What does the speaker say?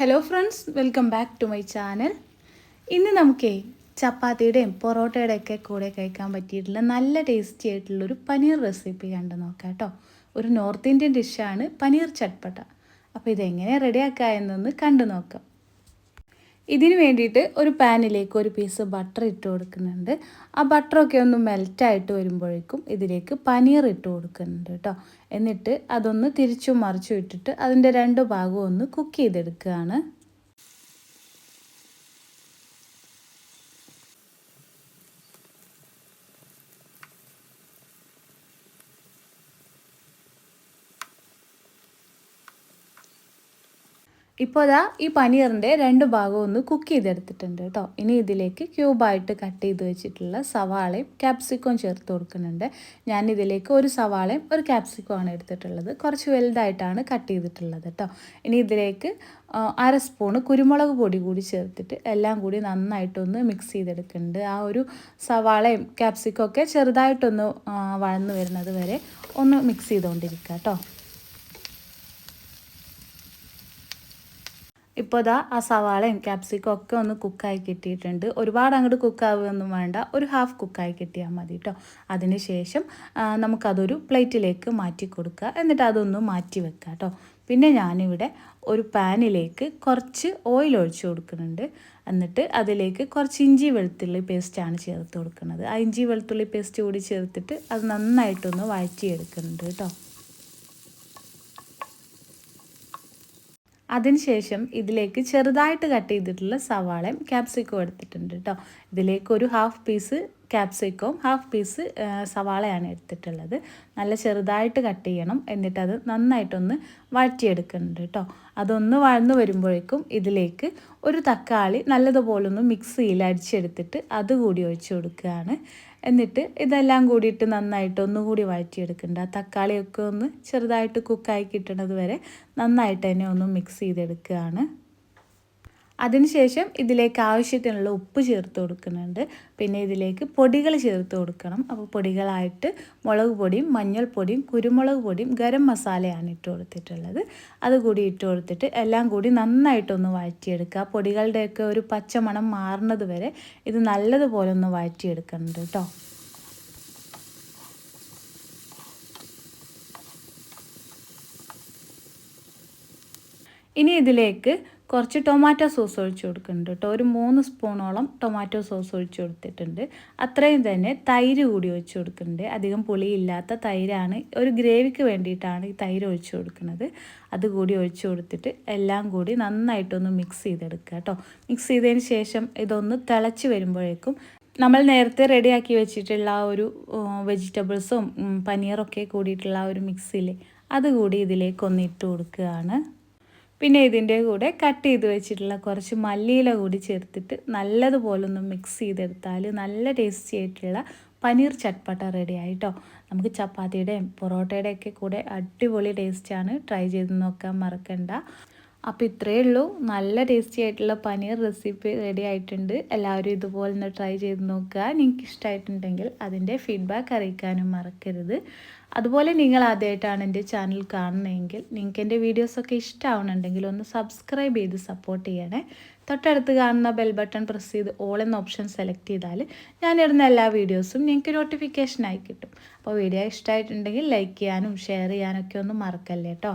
Hello friends welcome back to my channel ഇന്ന് നമുക്കേ ചപ്പാത്തിയുടെയും പൊറോട്ടയുടെയൊക്കെ കൂടെ കഴിക്കാൻ പറ്റിയിട്ടുള്ള നല്ല ടേസ്റ്റി ആയിട്ടുള്ളൊരു പനീർ റെസിപ്പി കണ്ട് നോക്കാം കേട്ടോ ഒരു നോർത്ത് ഇന്ത്യൻ ഡിഷാണ് പനീർ ചട്പട്ട അപ്പോൾ ഇതെങ്ങനെ റെഡിയാക്കുക എന്നൊന്ന് കണ്ടു നോക്കാം. ഇതിന് വേണ്ടിയിട്ട് ഒരു പാനിലേക്ക് ഒരു പീസ് ബട്ടർ ഇട്ട് കൊടുക്കുന്നുണ്ട്. ആ ബട്ടറൊക്കെ ഒന്ന് മെൽറ്റായിട്ട് വരുമ്പോഴേക്കും ഇതിലേക്ക് പനീർ ഇട്ട് കൊടുക്കുന്നുണ്ട് കേട്ടോ. എന്നിട്ട് അതൊന്ന് തിരിച്ചും മറിച്ചും ഇട്ടിട്ട് അതിന്റെ രണ്ട് ഭാഗവും ഒന്ന് കുക്ക് ചെയ്തെടുക്കുകയാണ്. ഇപ്പോൾ അതാ ഈ പനീറിന്റെ രണ്ട് ഭാഗവും ഒന്ന് കുക്ക് ചെയ്തെടുത്തിട്ടുണ്ട് കേട്ടോ ഇനി ഇതിലേക്ക് ക്യൂബായിട്ട് കട്ട് ചെയ്ത് വെച്ചിട്ടുള്ള സവാളയും ക്യാപ്സിക്കവും ചേർത്ത് കൊടുക്കുന്നുണ്ട്. ഞാൻ ഇതിലേക്ക് ഒരു സവാളയും ഒരു ക്യാപ്സിക്കവും ആണ് എടുത്തിട്ടുള്ളത്. കുറച്ച് വലുതായിട്ടാണ് കട്ട് ചെയ്തിട്ടുള്ളത് കേട്ടോ ഇനി ഇതിലേക്ക് അര സ്പൂണ് കുരുമുളക് പൊടി കൂടി ചേർത്തിട്ട് എല്ലാം കൂടി നന്നായിട്ടൊന്ന് മിക്സ് ചെയ്തെടുക്കുന്നുണ്ട്. ആ ഒരു സവാളയും ക്യാപ്സിക്കും ഒക്കെ ചെറുതായിട്ടൊന്ന് വഴന്നു വരുന്നത് വരെ ഒന്ന് മിക്സ് ചെയ്തുകൊണ്ടിരിക്കുക കേട്ടോ ഇപ്പോൾ ഇതാ ആ സവാളയും ക്യാപ്സിക്കും ഒക്കെ ഒന്ന് കുക്കായി കിട്ടിയിട്ടുണ്ട്. ഒരുപാട് അങ്ങോട്ട് കുക്കാവുകയൊന്നും വേണ്ട. ഒരു ഹാഫ് കുക്കായി കിട്ടിയാൽ മതി കേട്ടോ അതിന് ശേഷം നമുക്കതൊരു പ്ലേറ്റിലേക്ക് മാറ്റി കൊടുക്കുക എന്നിട്ട് അതൊന്ന് മാറ്റി വെക്കുക കേട്ടോ പിന്നെ ഞാനിവിടെ ഒരു പാനിലേക്ക് കുറച്ച് ഓയിൽ ഒഴിച്ചു കൊടുക്കുന്നുണ്ട്. എന്നിട്ട് അതിലേക്ക് കുറച്ച് ഇഞ്ചി വെളുത്തുള്ളി പേസ്റ്റാണ് ചേർത്ത് കൊടുക്കുന്നത്. ആ ഇഞ്ചി വെളുത്തുള്ളി പേസ്റ്റ് കൂടി ചേർത്തിട്ട് അത് നന്നായിട്ടൊന്ന് വഴറ്റിയെടുക്കുന്നുണ്ട് കേട്ടോ അതിനുശേഷം ഇതിലേക്ക് ചെറുതായിട്ട് കട്ട് ചെയ്തിട്ടുള്ള സവാളയും ക്യാപ്സിക്കും എടുത്തിട്ടുണ്ട് കേട്ടോ ഇതിലേക്ക് ഒരു ഹാഫ് പീസ് ക്യാപ്സിക്കവും ഹാഫ് പീസ് സവാളയാണ് എടുത്തിട്ടുള്ളത്. നല്ല ചെറുതായിട്ട് കട്ട് ചെയ്യണം. എന്നിട്ട് അത് നന്നായിട്ടൊന്ന് വഴറ്റിയെടുക്കുന്നുണ്ട് കേട്ടോ അതൊന്ന് വഴന്നു വരുമ്പോഴേക്കും ഇതിലേക്ക് ഒരു തക്കാളി നല്ലതുപോലെ ഒന്ന് ചെയ്യിൽ അത് അതുകൂടി ഒഴിച്ചു കൊടുക്കുകയാണ്. എന്നിട്ട് ഇതെല്ലാം കൂടിയിട്ട് നന്നായിട്ട് ഒന്നുകൂടി വഴറ്റിയെടുക്കേണ്ട തക്കാളിയൊക്കെ ഒന്ന് ചെറുതായിട്ട് കുക്കായി കിട്ടുന്നത് വരെ നന്നായിട്ട് തന്നെ ഒന്ന് മിക്സ് ചെയ്തെടുക്കുകയാണ്. അതിനുശേഷം ഇതിലേക്ക് ആവശ്യത്തിനുള്ള ഉപ്പ് ചേർത്ത് കൊടുക്കുന്നുണ്ട്. പിന്നെ ഇതിലേക്ക് പൊടികൾ ചേർത്ത് കൊടുക്കണം. അപ്പോൾ പൊടികളായിട്ട് മുളക് പൊടിയും മഞ്ഞൾപ്പൊടിയും കുരുമുളക് പൊടിയും ഗരം മസാലയാണ് ഇട്ട് കൊടുത്തിട്ടുള്ളത്. അതുകൂടി ഇട്ട് കൊടുത്തിട്ട് എല്ലാം കൂടി നന്നായിട്ടൊന്ന് വഴറ്റിയെടുക്കുക. പൊടികളുടെയൊക്കെ ഒരു പച്ചമണം മാറുന്നത് വരെ ഇത് നല്ലതുപോലെ ഒന്ന് വഴറ്റിയെടുക്കുന്നുണ്ട് കേട്ടോ. ഇനി ഇതിലേക്ക് കുറച്ച് ടൊമാറ്റോ സോസ് ഒഴിച്ച് കൊടുക്കുന്നുണ്ട് കേട്ടോ. ഒരു മൂന്ന് സ്പൂണോളം ടൊമാറ്റോ സോസ് ഒഴിച്ച് കൊടുത്തിട്ടുണ്ട്. അത്രയും തന്നെ തൈര് കൂടി ഒഴിച്ച് കൊടുക്കുന്നുണ്ട്. അധികം പുളിയില്ലാത്ത തൈരാണ്. ഒരു ഗ്രേവിക്ക് വേണ്ടിയിട്ടാണ് ഈ തൈര് ഒഴിച്ച് കൊടുക്കുന്നത്. അതുകൂടി ഒഴിച്ച് കൊടുത്തിട്ട് എല്ലാം കൂടി നന്നായിട്ടൊന്ന് മിക്സ് ചെയ്തെടുക്കുക കേട്ടോ. മിക്സ് ചെയ്തതിന് ശേഷം ഇതൊന്ന് തിളച്ച് വരുമ്പോഴേക്കും നമ്മൾ നേരത്തെ റെഡിയാക്കി വെച്ചിട്ടുള്ള ആ ഒരു വെജിറ്റബിൾസും പനീറൊക്കെ കൂടിയിട്ടുള്ള ആ ഒരു മിക്സിയിൽ അതുകൂടി ഇതിലേക്കൊന്ന് ഇട്ട് കൊടുക്കുകയാണ്. പിന്നെ ഇതിന്റെ കൂടെ കട്ട് ചെയ്ത് വെച്ചിട്ടുള്ള കുറച്ച് മല്ലിയില കൂടി ചേർത്തിട്ട് നല്ലതുപോലെ ഒന്ന് മിക്സ് ചെയ്തെടുത്താൽ നല്ല ടേസ്റ്റി ആയിട്ടുള്ള പനീർ ചട്ട്പട്ട റെഡി ആയിട്ടോ. നമുക്ക് ചപ്പാത്തിയുടെയും പൊറോട്ടയുടെയൊക്കെ കൂടെ അടിപൊളി ടേസ്റ്റാണ് ട്രൈ ചെയ്ത് നോക്കാൻ മറക്കണ്ട. അപ്പോൾ ഇത്രയേ ഉള്ളൂ. നല്ല ടേസ്റ്റി ആയിട്ടുള്ള പനീർ റെസിപ്പി റെഡി ആയിട്ടുണ്ട്. എല്ലാവരും ഇതുപോലെ ഒന്ന് ട്രൈ ചെയ്ത് നോക്കുക. നിങ്ങൾക്ക് ഇഷ്ടമായിട്ടുണ്ടെങ്കിൽ അതിന്റെ ഫീഡ്ബാക്ക് അറിയിക്കാനും മറക്കരുത്. അതുപോലെ നിങ്ങൾ ആദ്യമായിട്ടാണ് എന്റെ ചാനൽ കാണുന്നതെങ്കിൽ നിങ്ങൾക്ക് എന്റെ വീഡിയോസൊക്കെ ഇഷ്ടമാവണമെങ്കിൽ ഒന്ന് സബ്സ്ക്രൈബ് ചെയ്ത് സപ്പോർട്ട് ചെയ്യണേ. തൊട്ടടുത്ത് കാണുന്ന ബെൽ ബട്ടൺ പ്രസ് ചെയ്ത് ഓൾ എന്ന ഓപ്ഷൻ സെലക്ട് ചെയ്താൽ ഞാൻ ഇടുന്ന എല്ലാ വീഡിയോസും നിങ്ങൾക്ക് നോട്ടിഫിക്കേഷനായി കിട്ടും. അപ്പോൾ വീഡിയോ ഇഷ്ടമായിട്ടുണ്ടെങ്കിൽ ലൈക്ക് ചെയ്യാനും ഷെയർ ചെയ്യാനൊക്കെ ഒന്നും മറക്കല്ലേ കേട്ടോ